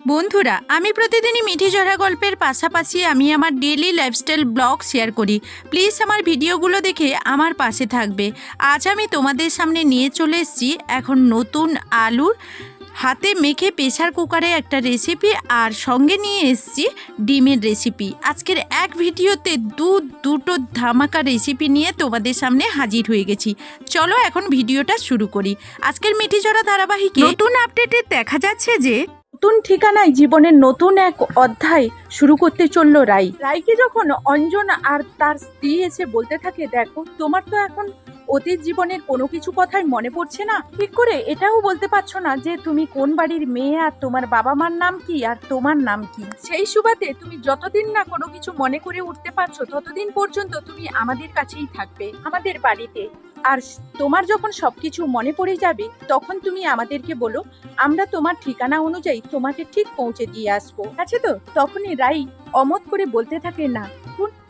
বন্ধুরা, আমি প্রতিদিনই মিঠি ঝরা গল্পের পাশাপাশি আমি আমার ডেলি লাইফস্টাইল ব্লগ শেয়ার করি। প্লিজ আমার ভিডিওগুলো দেখে আমার পাশে থাকবে। আজ আমি তোমাদের সামনে নিয়ে চলে এসেছি এখন নতুন আলুর হাতে মেখে প্রেশার কুকারে একটা রেসিপি আর সঙ্গে নিয়ে এসেছি ডিমের রেসিপি আজকের এক ভিডিওতে দু, দুটো ধামাকা রেসিপি নিয়ে তোমাদের সামনে হাজির হয়ে গেছি। চলো এখন ভিডিওটা শুরু করি। আজকের মিঠি ঝরা ধারাবাহিকে নতুন আপডেটে দেখা যাচ্ছে যে নতুন ঠিকানায় জীবনের নতুন এক অধ্যায় শুরু করতে চলল রাই। রাইকে যখন অঞ্জন আর তার স্ত্রী এসে বলতে থাকে, দেখো, তোমার তো এখন অতীত জীবনের কোনো কিছু কথাই মনে পড়ছে না। ঠিক করে এটাও বলতে পারছ না যে তুমি কোন বাড়ির মেয়ে আর তোমার বাবা মার নাম কি আর তোমার নাম কি? সেই সুবাদে তুমি যতদিন না কোনো কিছু মনে করে উঠতে পারছ, ততদিন পর্যন্ত তুমি আমাদের কাছেই থাকবে, আমাদের বাড়িতে। আর তোমার যখন সবকিছু মনে পড়ে যাবে, তখন তুমি আমাদেরকে বলো, আমরা তোমার ঠিকানা অনুযায়ী তোমাকে ঠিক পৌঁছে দিয়ে আসব। আছে তো? তখনই রাই অমত করে বলতে থাকে, না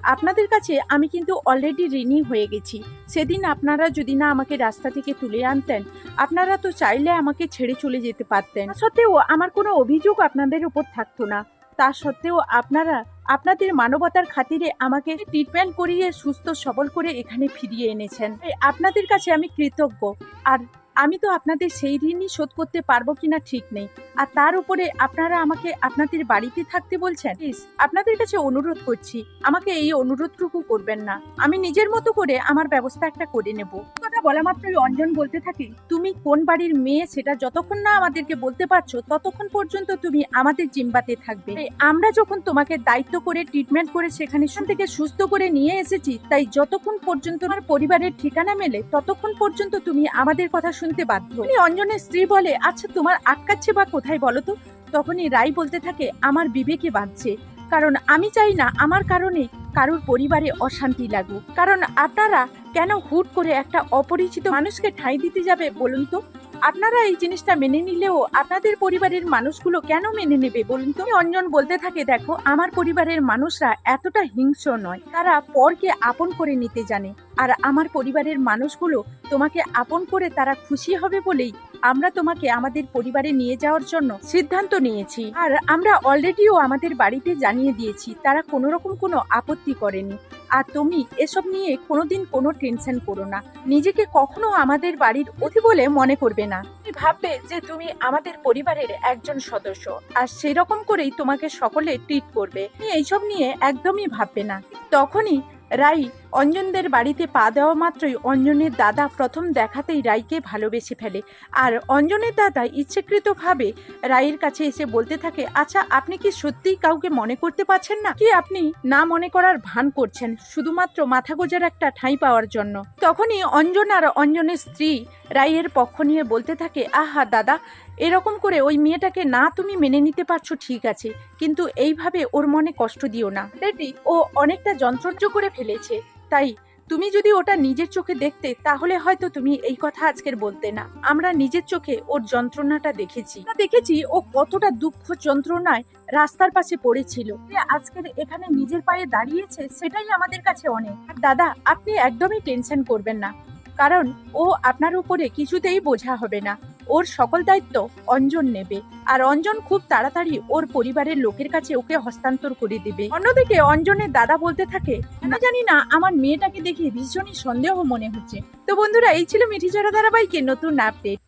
আপনাদের কাছে আমি কিন্তু অলরেডি ঋণী হয়ে গেছি। সেদিন আপনারা যদি না আমাকে রাস্তা থেকে তুলে আনতেন, আপনারা তো চাইলে আমাকে ছেড়ে চলে যেতে পারতেন। সত্ত্বেও আমার কোনো অভিযোগ আপনাদের উপর থাকতো না। তা সত্ত্বেও আপনারা আপনাদের মানবতার খাতিরে আমাকে ট্রিটমেন্ট করিয়ে সুস্থ সবল করে এখানে ফিরিয়ে এনেছেন। আপনাদের কাছে আমি কৃতজ্ঞ। আর আমি তো আপনাদের সেই ঋণই শোধ করতে পারব কিনা ঠিক নেই। আর তার উপরে আপনারা আমাকে আপনাদের বাড়িতে থাকতে বলছেন? প্লিজ আপনাদের কাছে অনুরোধ করছি, আমাকে এই অনুরোধটুকু করবেন না। আমি নিজের মতো করে আমার ব্যবস্থা একটা করে নেব। কথা বলা মাত্রই অঞ্জন বলতে থাকে, তুমি কোন বাড়ির মেয়ে সেটা যতক্ষণ না আমাদেরকে বলতে পারছ, ততক্ষণ পর্যন্ত তুমি আমাদের জিম্বাতে থাকবে। আমরা যখন তোমাকে দায়িত্ব করে ট্রিটমেন্ট করে সেখানে থেকে সুস্থ করে নিয়ে এসেছি, তাই যতক্ষণ পর্যন্ত তোমার পরিবারের ঠিকানা মেলে, ততক্ষণ পর্যন্ত তুমি আমাদের কথা শুনতে বাধ্য। উনি অঞ্জনের স্ত্রী বলে আচ্ছা তোমার আটকাচ্ছে বা কোথায় বলো তো? তখনই রাই বলতে থাকে, আমার বিবেকে বাঁধছে। কারণ আমি চাই না আমার কারণে কারোর পরিবারে অশান্তি লাগুক। কারণ আপনারা কেন হুট করে একটা অপরিচিত মানুষকে ঠাঁই দিতে যাবে বলুন তো? আপনারা এই জিনিসটা মেনে নিলেও আপনাদের পরিবারের মানুষগুলো কেন মেনে নেবে বলুন তো? অঞ্জন বলতে থাকে, দেখো, আমার পরিবারের মানুষরা এতটা হিংস্র নয়। তারা পরকে আপন করে নিতে জানে। আর আমার পরিবারের মানুষগুলো তোমাকে আপন করে তারা খুশি হবে বলেই আমরা তোমাকে আমাদের পরিবারে নিয়ে যাওয়ার জন্য সিদ্ধান্ত নিয়েছি। আর আমরা অলরেডিও আমাদের বাড়িতে জানিয়ে দিয়েছি, তারা কোনো রকম কোনো আপত্তি করেনি। আর তুমি এসব নিয়ে কোনোদিন কোনো টেনশন করো না। নিজেকে কখনো আমাদের বাড়ির অতি বলে মনে করবে না। তুমি ভাববে যে তুমি আমাদের পরিবারের একজন সদস্য, আর সেরকম করেই তোমাকে সকলে ট্রিট করবে। এইসব নিয়ে একদমই ভাববে না। তখনই রাই অঞ্জনদের বাড়িতে পা দেওয়া মাত্রই অঞ্জনের দাদা প্রথম দেখাতেই রাইকে ভালোবেসে ফেলে। আর অঞ্জনের দাদা ইচ্ছাকৃতভাবে রায়ের কাছে এসে বলতে থাকে আচ্ছা আপনি কি সত্যিই কাউকে মনে করতে পারছেন না? কি আপনি না মনে করার ভান করছেন? শুধুমাত্র মাথা গোজার একটা ঠাঁই পাওয়ার জন্য। তখনই অঞ্জন আর অঞ্জনের স্ত্রী রায়ের পক্ষ নিয়ে বলতে থাকে, আহা, দাদা এরকম করে ওই মেয়েটাকে না তুমি মেনে নিতে পারছ, ঠিক আছে। কিন্তু এইভাবে ওর মনে কষ্ট দিও না। রেডি ও অনেকটা যন্ত্রজ্জ করে ফেলেছে। তাই তুমি যদি ওটা নিজের চোখে দেখতে, তাহলে হয়তো তুমি এই কথা আজকের বলতে না। আমরা নিজের চোখে ওর যন্ত্রণাটা দেখেছি। দেখেছি ও কতটা দুঃখ যন্ত্রণায় রাস্তার পাশে পড়েছিল। আজকের এখানে নিজের পায়ে দাঁড়িয়েছে, সেটাই আমাদের কাছে অনেক। দাদা, আপনি একদমই টেনশন করবেন না। কারণ ও আপনার উপরে কিছুতেই বোঝা হবে না। ওর সকল দায়িত্ব অঞ্জন নেবে। আর অঞ্জন খুব তাড়াতাড়ি ওর পরিবারের লোকের কাছে ওকে হস্তান্তর করে দেবে। অন্যদিকে অঞ্জনের দাদা বলতে থাকে, কেন জানি না আমার মেয়েটাকে দেখে ভীষণই সন্দেহ মনে হচ্ছে। তো বন্ধুরা, এই ছিল মিঠি চড়া ধারাবাহিকের নতুন আপডেট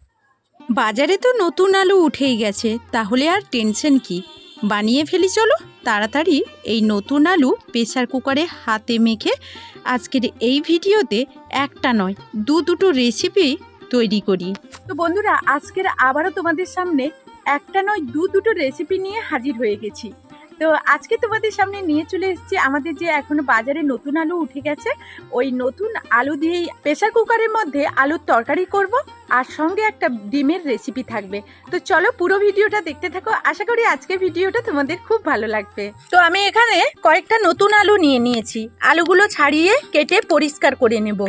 বাজারে তো নতুন আলু উঠেই গেছে, তাহলে আর টেনশন কি? বানিয়ে ফেলি চলো, তাড়াতাড়ি এই নতুন আলু প্রেসার কুকারে হাতে মেখে আজকের এই ভিডিওতে একটা নয়, দু দুটো রেসিপি তৈরি করি। তো বন্ধুরা, আজকের আবারও তোমাদের সামনে একটা নয়, দু দুটো রেসিপি নিয়ে হাজির হয়ে গেছি। তো আজকে তোমাদের সামনে নিয়ে চলে এসেছি আমাদের যে এখনও বাজারে নতুন আলু উঠে গেছে, ওই নতুন আলু দিয়েই প্রেসার কুকারের মধ্যে আলুর তরকারি করব, আর সঙ্গে একটা ডিমের রেসিপি থাকবে। তো চলো পুরো ভিডিওটা দেখতে থাকো, আশা করি আজকের ভিডিওটা তোমাদের খুব ভালো লাগবে। তো আমি এখানে কয়েকটা নতুন আলু নিয়ে নিয়েছি, আলুগুলো ছাড়িয়ে কেটে পরিষ্কার করে নেব।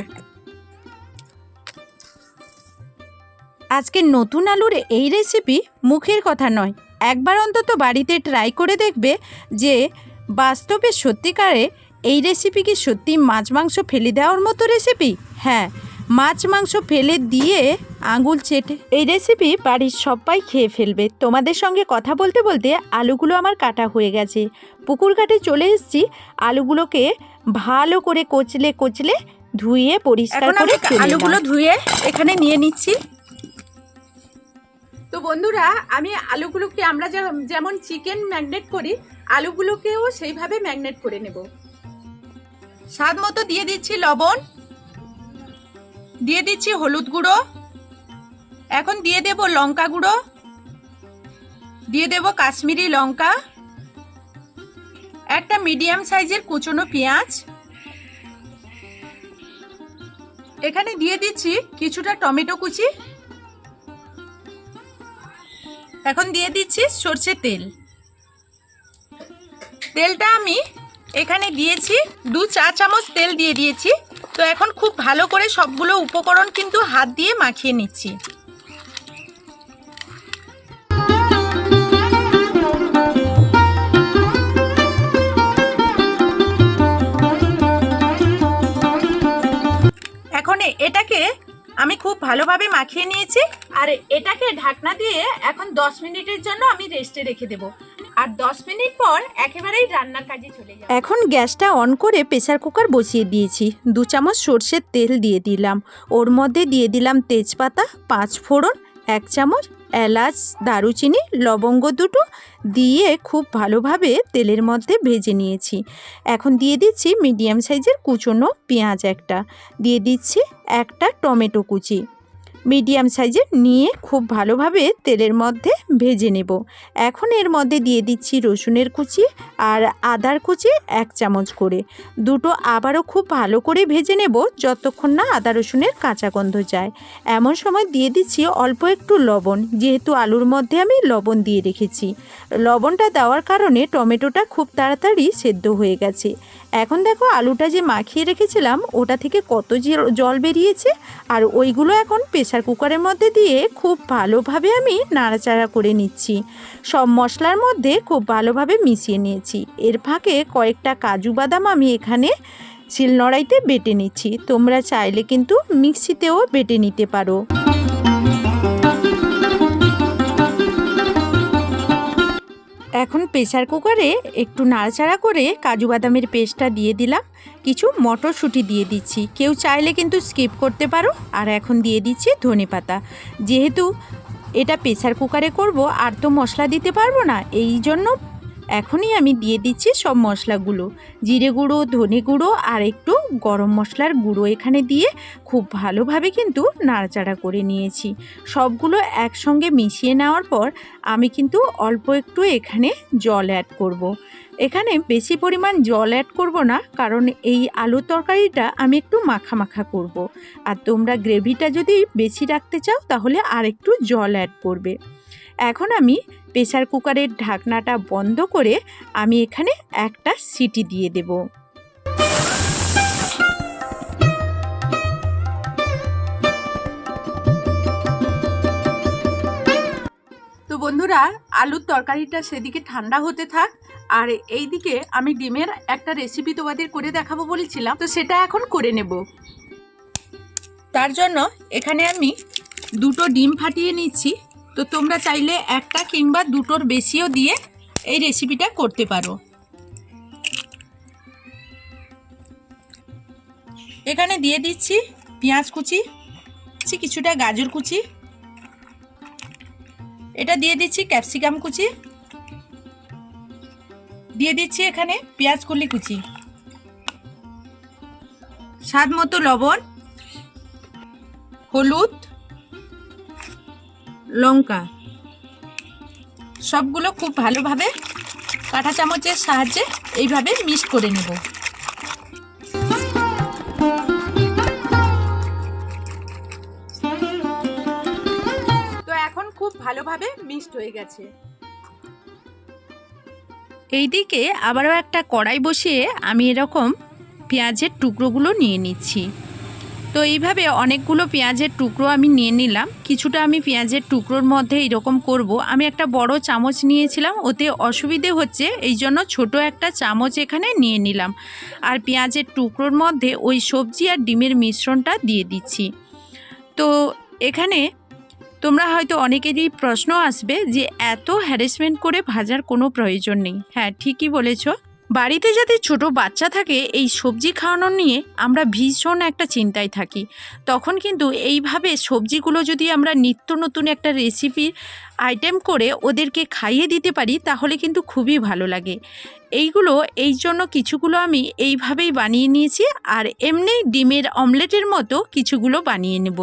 আজকের নতুন আলুর এই রেসিপি মুখের কথা নয়। একবার অন্তত বাড়িতে ট্রাই করে দেখবে যে বাস্তবে সত্যিকারে এই রেসিপি কি সত্যি মাছ মাংস ফেলে দেওয়ার মতো রেসিপি হ্যাঁ মাছ মাংস ফেলে দিয়ে আঙুল চেটে এই রেসিপি বাড়ির সবাই খেয়ে ফেলবে। তোমাদের সঙ্গে কথা বলতে বলতে আলুগুলো আমার কাটা হয়ে গেছে। পুকুর ঘাটে চলে এসেছি আলুগুলোকে ভালো করে কচলে কচলে ধুয়ে পরিষ্কার করে আলুগুলো ধুয়ে এখানে নিয়ে নিচ্ছি। তো বন্ধুরা, আমি আলুগুলোকে আমরা যেমন চিকেন ম্যাগনেট করি, আলুগুলোকেও সেইভাবে ম্যাগনেট করে নেব। স্বাদ মতো দিয়ে দিচ্ছি লবণ, দিয়ে দিচ্ছি হলুদ গুঁড়ো, এখন দিয়ে দেব লঙ্কা গুঁড়ো, দিয়ে দেব কাশ্মীরি লঙ্কা, একটা মিডিয়াম সাইজের কুচনো পেঁয়াজ। এখানে দিয়ে দিচ্ছি কিছুটা টমেটো কুচি এখন দিয়ে দিচ্ছি সর্ষের তেল। তেলটা আমি এখানে দিয়েছি, দু চা চামচ তেল দিয়ে দিয়েছি। তো এখন খুব ভালো করে সবগুলো উপকরণ কিন্তু হাত দিয়ে মাখিয়ে নিচ্ছি। এখন এটাকে আমি খুব ভালোভাবে মাখিয়ে নিয়েছি। আর এটাকে ঢাকনা দিয়ে এখন 10 মিনিটের জন্য আমি রেস্টে রেখে দেব। আর 10 মিনিট পর একেবারেই রান্নার কাজে চলে যাব। এখন গ্যাসটা অন করে প্রেসার কুকার বসিয়ে দিয়েছি। দু চামচ সর্ষের তেল দিয়ে দিলাম। ওর মধ্যে দিয়ে দিলাম তেজপাতা, পাঁচ ফোড়ন, এক চামচ এলাচ, দারুচিনি, লবঙ্গ দুটো দিয়ে খুব ভালোভাবে তেলের মধ্যে ভেজে নিয়েছি। এখন দিয়ে দিচ্ছি মিডিয়াম সাইজের কুচনো পেঁয়াজ একটা। দিয়ে দিচ্ছি একটা টমেটো কুচি। মিডিয়াম সাইজের নিয়ে খুব ভালোভাবে তেলের মধ্যে ভেজে নেব। এখন এর মধ্যে দিয়ে দিচ্ছি রসুনের কুচি আর আদার কুচি এক চামচ করে। দুটো আবারও খুব ভালো করে ভেজে নেব যতক্ষণ না আদা রসুনের কাঁচা গন্ধ যায়। এমন সময় দিয়ে দিচ্ছি অল্প একটু লবণ, যেহেতু আলুর মধ্যে আমি লবণ দিয়ে রেখেছি। লবণটা দেওয়ার কারণে টমেটোটা খুব তাড়াতাড়ি সেদ্ধ হয়ে গেছে। এখন দেখো আলুটা যে মাখিয়ে রেখেছিলাম, ওটা থেকে কত জল বেরিয়েছে, আর ওইগুলো এখন প্রেসার কুকারের মধ্যে দিয়ে খুব ভালোভাবে আমি নাড়াচাড়া করে নিচ্ছি। সব মশলার মধ্যে খুব ভালোভাবে মিশিয়ে নিয়েছি। এর ফাঁকে কয়েকটা কাজু বাদাম আমি এখানে শিলনড়াইতে বেটে নিচ্ছি। তোমরা চাইলে কিন্তু মিক্সিতেও বেটে নিতে পারো। এখন প্রেশার কুকারে একটু নাড়াচাড়া করে কাজু বাদামের পেস্টটা দিয়ে দিলাম। কিছু মটরশুঁটি দিয়ে দিচ্ছি। কেউ চাইলে কিন্তু স্কিপ করতে পারো। আর এখন দিয়ে দিচ্ছি ধনে পাতা। যেহেতু এটা প্রেসার কুকারে করব, আর তো মশলা দিতে পারব না, এই জন্য এখনই আমি দিয়ে দিচ্ছি সব মশলাগুলো জিরে গুঁড়ো, ধনে গুঁড়ো আর একটু গরম মশলার গুঁড়ো এখানে দিয়ে খুব ভালোভাবে কিন্তু নাড়াচাড়া করে নিয়েছি সবগুলো একসঙ্গে মিশিয়ে নেওয়ার পর আমি কিন্তু অল্প একটু এখানে জল অ্যাড করব। এখানে বেশি পরিমাণ জল অ্যাড করব না, কারণ এই আলুর তরকারিটা আমি একটু মাখা মাখা করব। আর তোমরা গ্রেভিটা যদি বেশি রাখতে চাও তাহলে আর একটু জল অ্যাড করবে এখন আমি প্রেসার কুকারের ঢাকনাটা বন্ধ করে আমি এখানে একটা সিটি দিয়ে দেব। তো বন্ধুরা, আলুর তরকারিটা সেদিকে ঠান্ডা হতে থাক। আর এইদিকে আমি ডিমের একটা রেসিপি তোমাদের করে দেখাবো বলেছিলাম, তো সেটা এখন করে নেব। তার জন্য এখানে আমি দুটো ডিম ফাটিয়ে নিচ্ছি। তো তোমরা চাইলে একটা কিংবা দুটোর বেশিও দিয়ে এই রেসিপিটা করতে পারো। এখানে দিয়ে দিচ্ছি পেঁয়াজ কুচি কিছুটা গাজর কুচি, এটা দিয়ে দিচ্ছি ক্যাপসিকাম কুচি, দিয়ে দিচ্ছি এখানে পেঁয়াজ কলি কুচি। স্বাদ মতো লবণ, হলুদ লঙ্কা। সবগুলো খুব ভালোভাবে কাঁটা চামচের সাহায্যে এইভাবে মিক্স করে নেব। তো এখন খুব ভালোভাবে মিক্সড হয়ে গেছে। এইদিকে আবারও একটা কড়াই বসিয়ে আমি এরকম পেঁয়াজের টুকরোগুলো নিয়ে নিচ্ছি। তো এইভাবে অনেকগুলো পেঁয়াজের টুকরো আমি নিয়ে নিলাম। কিছুটা আমি পেঁয়াজের টুকরোর মধ্যে এরকম করব। আমি একটা বড় চামচ নিয়েছিলাম, ওতে অসুবিধে হচ্ছে এই জন্য ছোট একটা চামচ এখানে নিয়ে নিলাম। আর পেঁয়াজের টুকরোর মধ্যে ওই সবজি আর ডিমের মিশ্রণটা দিয়ে দিচ্ছি। তো এখানে তোমরা হয়তো অনেকেরই প্রশ্ন আসবে যে এত হ্যারাসমেন্ট করে ভাজার কোনো প্রয়োজন নেই। হ্যাঁ ঠিকই বলেছ। বাড়িতে যাতে ছোট বাচ্চা থাকে, এই সবজি খাওয়ানো নিয়ে আমরা ভীষণ একটা চিন্তায় থাকি। তখন কিন্তু এইভাবে সবজিগুলো যদি আমরা নিত্য নতুন একটা রেসিপি আইটেম করে ওদেরকে খাইয়ে দিতে পারি, তাহলে কিন্তু খুবই ভালো লাগে। এইগুলো, এই জন্য কিছুগুলো আমি এইভাবেই বানিয়ে নিয়েছি, আর এমনি ডিমের অমলেটের মতো কিছুগুলো বানিয়ে নেব।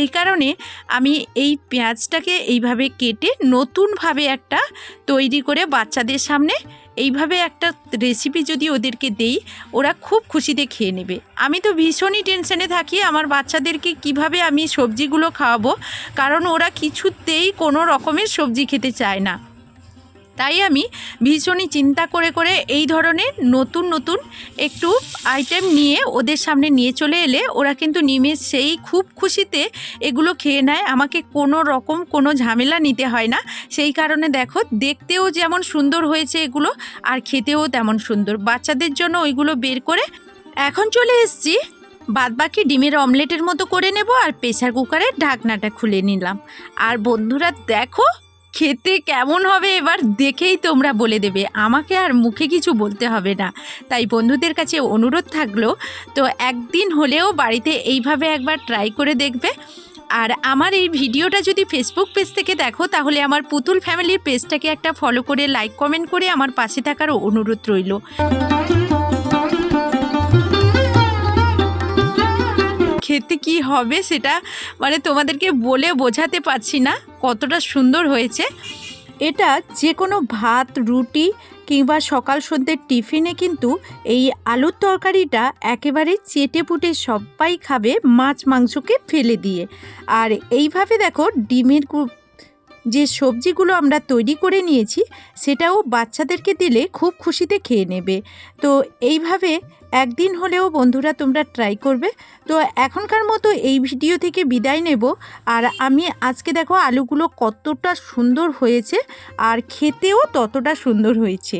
এই কারণে আমি এই পেঁয়াজটাকে এইভাবে কেটে নতুনভাবে একটা তৈরি করে বাচ্চাদের সামনে এইভাবে একটা রেসিপি যদি ওদেরকে দেই, ওরা খুব খুশিতে খেয়ে নেবে। আমি তো ভীষণই টেনশনে থাকি আমার বাচ্চাদেরকে কীভাবে আমি সবজিগুলো খাওয়াবো, কারণ ওরা কিছুতেই কোনো রকমের সবজি খেতে চায় না। তাই আমি ভীষণই চিন্তা করে করে এই ধরনের নতুন নতুন একটু আইটেম নিয়ে ওদের সামনে নিয়ে চলে এলে ওরা কিন্তু নিমেষ সেই খুব খুশিতে এগুলো খেয়ে নেয়। আমাকে কোনো রকম কোনো ঝামেলা নিতে হয় না। সেই কারণে দেখো, দেখতেও যেমন সুন্দর হয়েছে এগুলো, আর খেতেও তেমন সুন্দর। বাচ্চাদের জন্য ওইগুলো বের করে এখন চলে এসছি। বাদবাকি ডিমের অমলেটের মতো করে নেব আর প্রেসার কুকারের ঢাকনাটা খুলে নিলাম। আর বন্ধুরা দেখো খেতে কেমন হবে এবার দেখেই তোমরা বলে দেবে। আমাকে আর মুখে কিছু বলতে হবে না। তাই বন্ধুদের কাছে অনুরোধ থাকল, তো একদিন হলেও বাড়িতে এইভাবে একবার ট্রাই করে দেখবে। আর আমার এই ভিডিওটা যদি ফেসবুক পেজ থেকে দেখো, তাহলে আমার পুতুল ফ্যামিলির পেজটাকে একটা ফলো করে লাইক কমেন্ট করে আমার পাশে থাকার অনুরোধ রইল। খেতে কি হবে সেটা মানে তোমাদেরকে বলে বোঝাতে পারছি না, কতটা সুন্দর হয়েছে। এটা যে কোনো ভাত, রুটি কিংবা সকাল সন্ধ্যের টিফিনে কিন্তু এই আলুর তরকারিটা একেবারে চেটে পুটে সবাই খাবে মাছ মাংসকে ফেলে দিয়ে। আর এইভাবে দেখো ডিমের যে সবজিগুলো আমরা তৈরি করে নিয়েছি সেটাও বাচ্চাদেরকে দিলে খুব খুশিতে খেয়ে নেবে। তো এইভাবে একদিন হলেও বন্ধুরা তোমরা ট্রাই করবে। তো এখনকার মতো এই ভিডিও থেকে বিদায় নেব। আর আমি আজকে দেখো আলুগুলো কতটা সুন্দর হয়েছে আর খেতেও ততটা সুন্দর হয়েছে।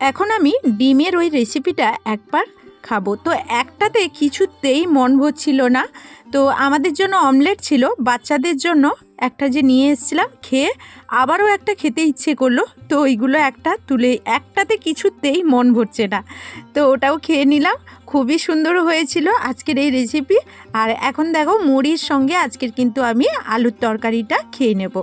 এখন আমি ডিমের ওই রেসিপিটা একবার খাব। তো একটাতে কিছুতেই মন ভরছিল না। তো আমাদের জন্য অমলেট ছিল, বাচ্চাদের জন্য একটা যে নিয়ে এসেছিলাম, খেয়ে আবারও একটা খেতে ইচ্ছে করল। তো ওইগুলো একটা তুলে, একটাতে কিছুতেই মন ভরছে না। তো ওটাও খেয়ে নিলাম। খুবই সুন্দর হয়েছিল আজকের এই রেসিপি আর এখন দেখো, মুড়ির সঙ্গে আজকের কিন্তু আমি আলুর তরকারিটা খেয়ে নেব।